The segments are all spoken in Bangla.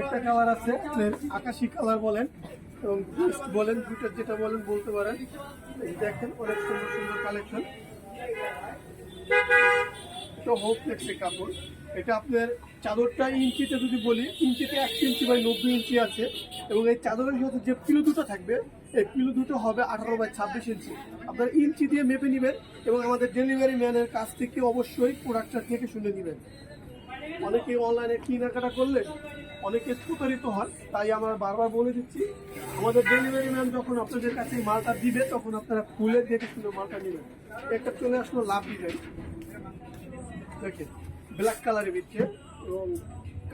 একটা কালার আছে আকাশি কালার বলেন এবং বলেন, দুটো যেটা বলেন বলতে পারেন। দেখেন, অনেক সুন্দর সুন্দর কালেকশন এটা হোপ ফ্লেক্সের কাপড়। এটা আপনার চাদরটা ইঞ্চিতে যদি বলি, ইঞ্চিতে একশো ইঞ্চি বাই নব্বই ইঞ্চি আছে এবং এই চাদরের সাথে যে পিলো দুটো থাকবে, এই পিলো দুটো হবে আঠারো বাই ছাব্বিশ ইঞ্চি। আপনার ইঞ্চি দিয়ে মেপে নেবেন এবং আমাদের ডেলিভারি ম্যানের কাছ থেকে অবশ্যই প্রোডাক্টটা থেকে শুনে নেবেন। অনেকে অনলাইনে কেনাকাটা করলে অনেকে প্রতারিত হন, তাই আমরা বারবার বলে দিচ্ছি, আমাদের ডেলিভারি ম্যান যখন আপনাদের কাছে মালটা দিবে, তখন আপনারা খুলে দেখে শুনে মালটা নেবেন। একটা চলে আসলো লাভ ডিজাইন দেখেন ব্ল্যাক কালারের ভিতরে এবং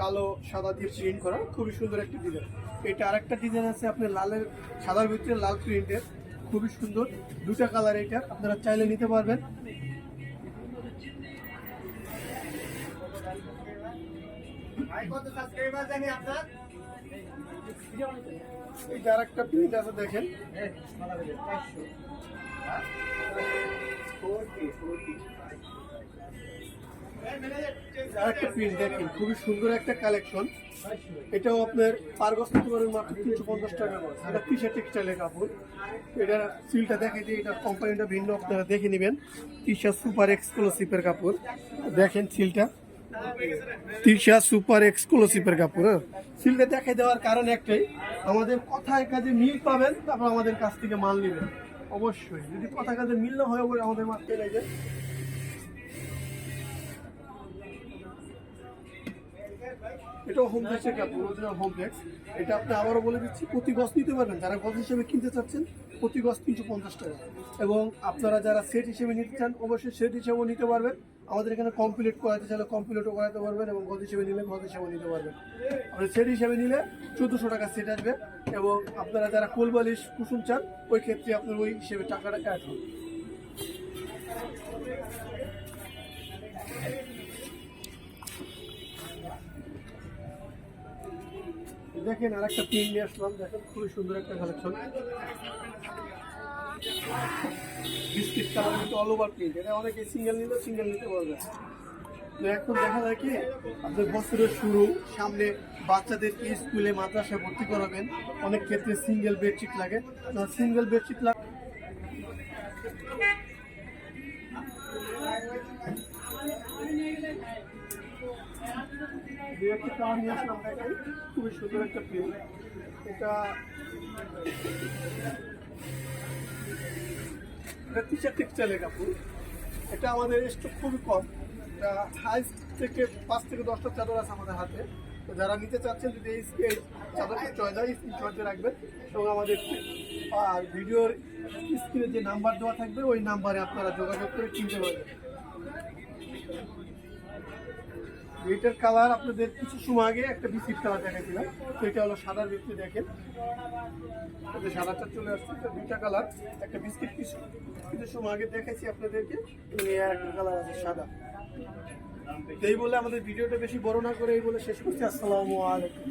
কালো, সাদা দিয়ে প্রিন্ট করা, খুবই সুন্দর একটা ডিজাইন এটা আরেকটা ডিজাইন আছে আপনার লালের, সাদার ভিতরে লাল প্রিন্টের খুবই সুন্দর। দুটা কালার এটা আপনারা চাইলে নিতে পারবেন। এই যে আরেকটা প্রিন্ট আছে দেখেন। আরেকটা প্রিন্ট দেখেন খুবই সুন্দর একটা কালেকশন এটাও আপনার পার গজ মাত্র তিনশো পঞ্চাশ টাকা গজ। এটা টি শার্ট টেক্সটাইলের কাপড়। এটা সিলটা দেখে যে এটা কোম্পানিটা ভিন্ন আপনারা দেখে নেবেন। টি শার্ট সুপার এক্সক্লুসিভের কাপড়। দেখেন সিলটা শার্ট সুপার এক্সক্লুসিভের কাপড় হ্যাঁ? সিলটা দেখে দেওয়ার কারণ একটাই, আমাদের কথায় কাজে মিল পাবেন, তারপর আমাদের কাছ থেকে মাল নেবেন। অবশ্যই, যদি কথা কাজে মিল না হয় আমাদের মাল পেয়ে যায় এটাও হোম ফ্লেক্সের কাপড় অরিজিনাল হোম ফ্লেক্স এটা আপনি আবারও বলে দিচ্ছি, প্রতি গজ নিতে পারবেন। যারা গজ হিসেবে কিনতে চাচ্ছেন, প্রতি গজ তিনশো পঞ্চাশ টাকা। এবং আপনারা যারা সেট হিসেবে নিতে চান, অবশ্যই সেট হিসেবেও নিতে পারবেন। আমাদের এখানে কমপ্লিট করাতে চাইলে কমপ্লিটও করাতে পারবেন এবং গজ হিসেবে নিলে গজ হিসেবেও নিতে পারবেন। আপনি সেট হিসেবে নিলে চোদ্দোশো টাকা সেট আসবে এবং আপনারা যারা কোলবালিশ কুসুম চান, ওই ক্ষেত্রে আপনার ওই হিসেবে টাকাটা অ্যাড হবে। দেখেন আর একটা পিন নিয়ে আসলাম। দেখেন খুবই সুন্দর একটা কালেকশন বিস্কিট কালার কিন্তু অল ওভার প্রিন্ট এটা অনেকে সিঙ্গেল নিলে সিঙ্গেল নিতে পারবে। এখন দেখা যায় কি, আপনার বছরের শুরু, সামনে বাচ্চাদেরকে স্কুলে মাদ্রাসায় ভর্তি করাবেন? অনেক ক্ষেত্রে সিঙ্গেল বেডশিট লাগে। সিঙ্গেল বেডশিট লাগে দু একটা কালার নিয়ে আসলাম দেখেন খুবই সুন্দর একটা প্রিন্ট এটা এটা টি শার্ট টেক্সটাইলের কাপড়। এটা আমাদের স্টক খুবই কম। এটা হাই থেকে পাঁচ থেকে দশটা চাদর আছে আমাদের হাতে। তো যারা নিতে চাচ্ছেন, যদি এই চাদরটি চয়েস হয় স্ক্রিনশটে রাখবেন এবং আমাদের আর ভিডিওর স্ক্রিনে যে নাম্বার দেওয়া থাকবে, ওই নাম্বারে আপনারা যোগাযোগ করে কিনতে পারবেন। এটার কালার আপনাদের কিছু সময় আগে একটা বিস্কিট কালার দেখেছিলাম তো এটা হলো সাদার ভিত্তি দেখেন। সাদাটা চলে আসছে, এটা দুইটা কালার একটা বিস্কিট কিছু কিছু সময় আগে দেখেছি আপনাদেরকে একটা কালার আছে সাদা। তো এই বলে আমাদের ভিডিওটা বেশি বড় না করে এই বলে শেষ করছি। আসসালামু আলাইকুম।